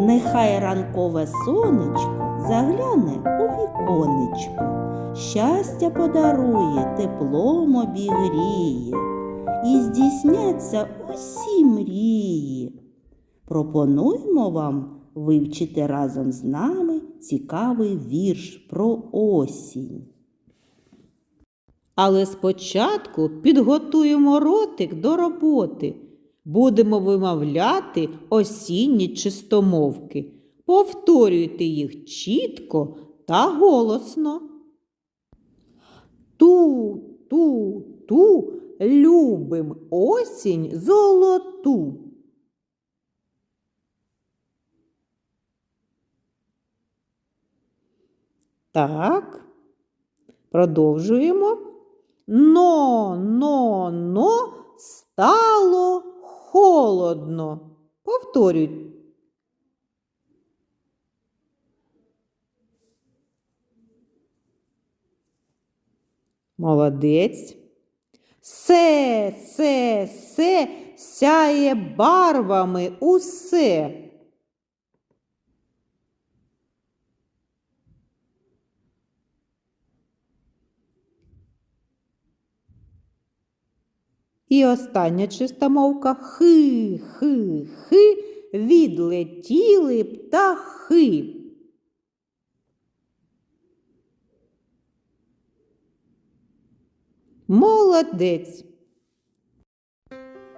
Нехай ранкове сонечко загляне у віконечко, щастя подарує, теплом обігріє, і здійсняться усі мрії. Пропонуємо вам вивчити разом з нами цікавий вірш про осінь. Але спочатку підготуємо ротик до роботи. Будемо вимовляти осінні чистомовки. Повторюйте їх чітко та голосно. Ту, ту, ту, любим осінь золоту. Так, продовжуємо. Но, но, но стало холодно. Повторюй. Молодець. Се, се, се, сяє барвами усе. І остання чистомовка хи, хи, хи, відлетіли птахи. Молодець.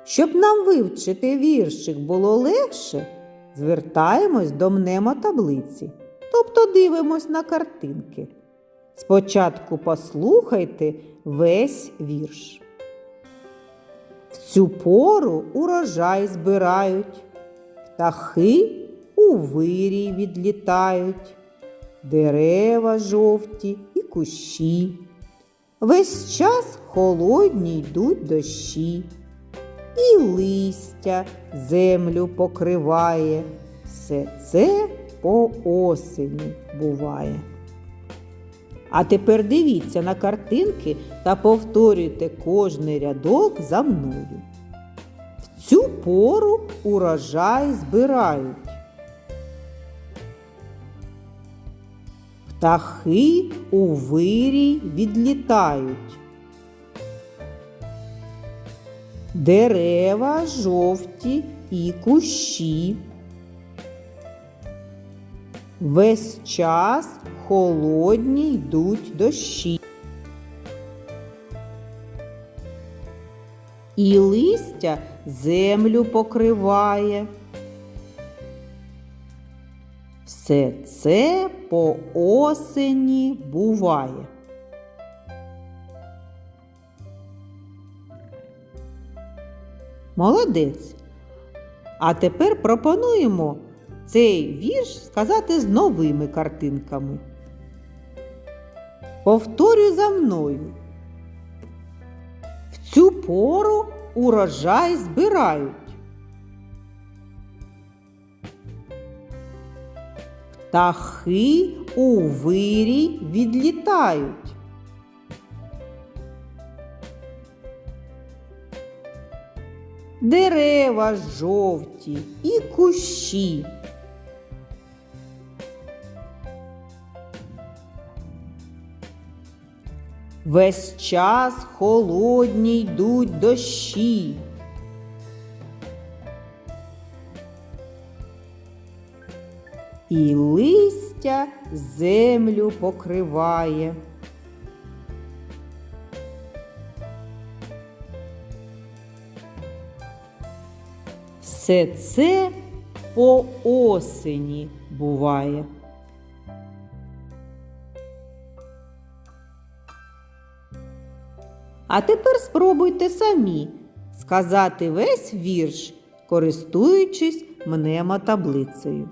Щоб нам вивчити віршик було легше, звертаємось до мнемотаблиці, тобто дивимось на картинки. Спочатку послухайте весь вірш. В цю пору урожай збирають, птахи у вирій відлітають, дерева жовті і кущі. Весь час холодні йдуть дощі, і листя землю покриває. Все це по осені буває. А тепер дивіться на картинки та повторюйте кожний рядок за мною. В цю пору урожай збирають. Птахи у вирій відлітають. Дерева жовті і кущі. Весь час холодні йдуть дощі. І листя землю покриває. Все це по осені буває. Молодець. А тепер пропонуємо цей вірш сказати з новими картинками. Повторюй за мною. В цю пору урожай збирають. Птахи у вирій відлітають. Дерева жовті і кущі. Весь час холодні йдуть дощі. І листя землю покриває. Все це по осені буває. А тепер спробуйте самі сказати весь вірш, користуючись мнемотаблицею.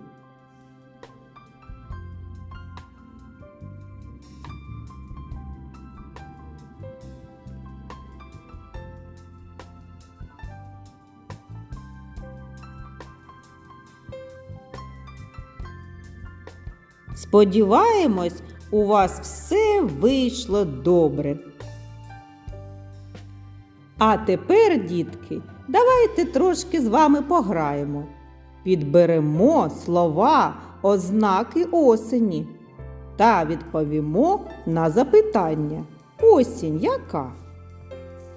Сподіваємось, у вас все вийшло добре. А тепер, дітки, давайте трошки з вами пограємо. підберемо слова, ознаки осені та відповімо на запитання. Осінь яка?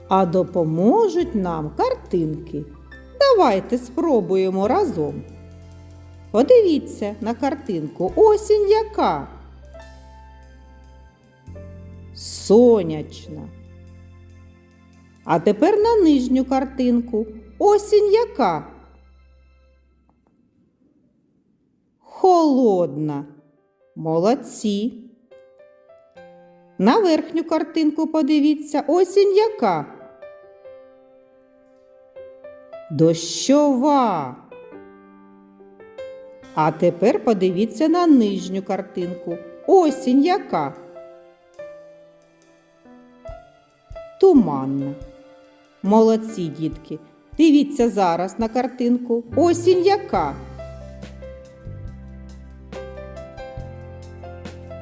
А допоможуть нам картинки. Давайте спробуємо разом. Подивіться на картинку. Осінь яка? Сонячна. А тепер на нижню картинку. Осінь яка? Холодна. Молодці. На верхню картинку подивіться. Осінь яка? Дощова. А тепер подивіться на нижню картинку. Осінь яка? Туманна. Молодці, дітки. Дивіться зараз на картинку. Осінь яка?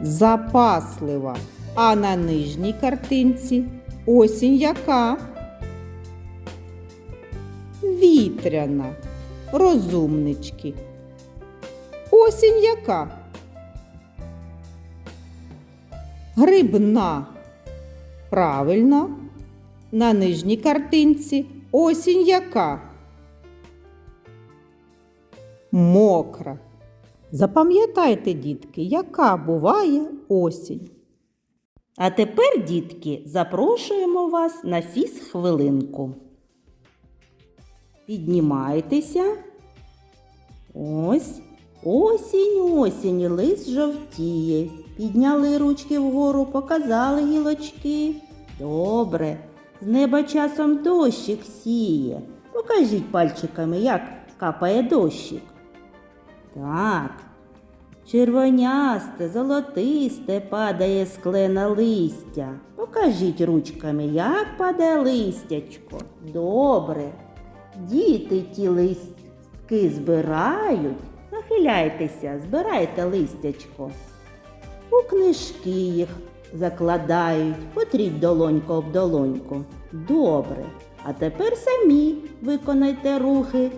Запаслива. А на нижній картинці осінь яка? Вітряна. Розумнички. Осінь яка? Грибна. Правильно. На нижній картинці осінь яка? Мокра. Запам'ятайте, дітки, яка буває осінь. А тепер, дітки, запрошуємо вас на фіз-хвилинку. Піднімайтеся. Ось. Осінь, осінь, лист жовтіє. Підняли ручки вгору, показали гілочки. Добре. З неба часом дощик сіє. Покажіть пальчиками, як капає дощик. Так. Червонясте, золотисте падає склена листя. Покажіть ручками, як падає листячко. Добре. Діти ті листки збирають. Нахиляйтеся, збирайте листячко. У книжки їх закладають, потріть долонько об долоньку. Добре. А тепер самі виконайте рухи.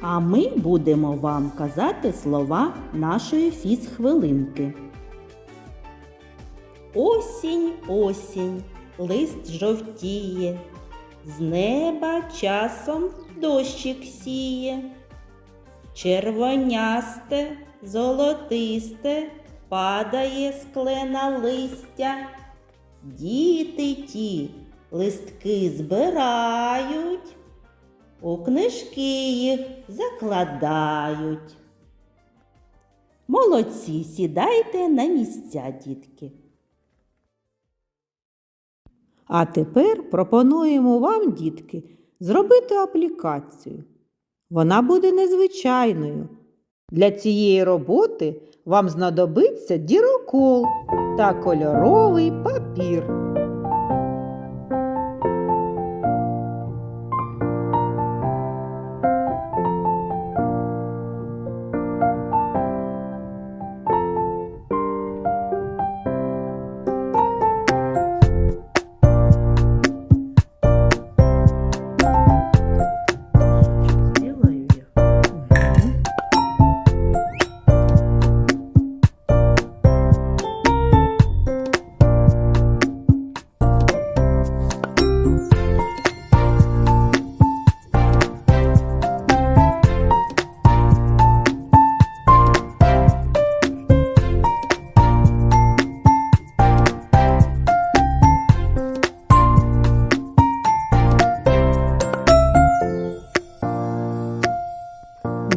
А ми будемо вам казати слова нашої фізхвилинки. Осінь, осінь, лист жовтіє, з неба часом дощик сіє. Червонясте, золотисте, падає склена листя. Діти ті листки збирають, у книжки їх закладають. Молодці, сідайте на місця, дітки. А тепер пропонуємо вам, дітки, зробити аплікацію. Вона буде незвичайною. Для цієї роботи вам знадобиться дірокол та кольоровий папір.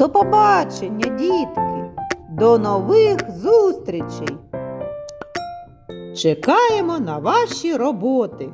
До побачення, дітки! До нових зустрічей! Чекаємо на ваші роботи!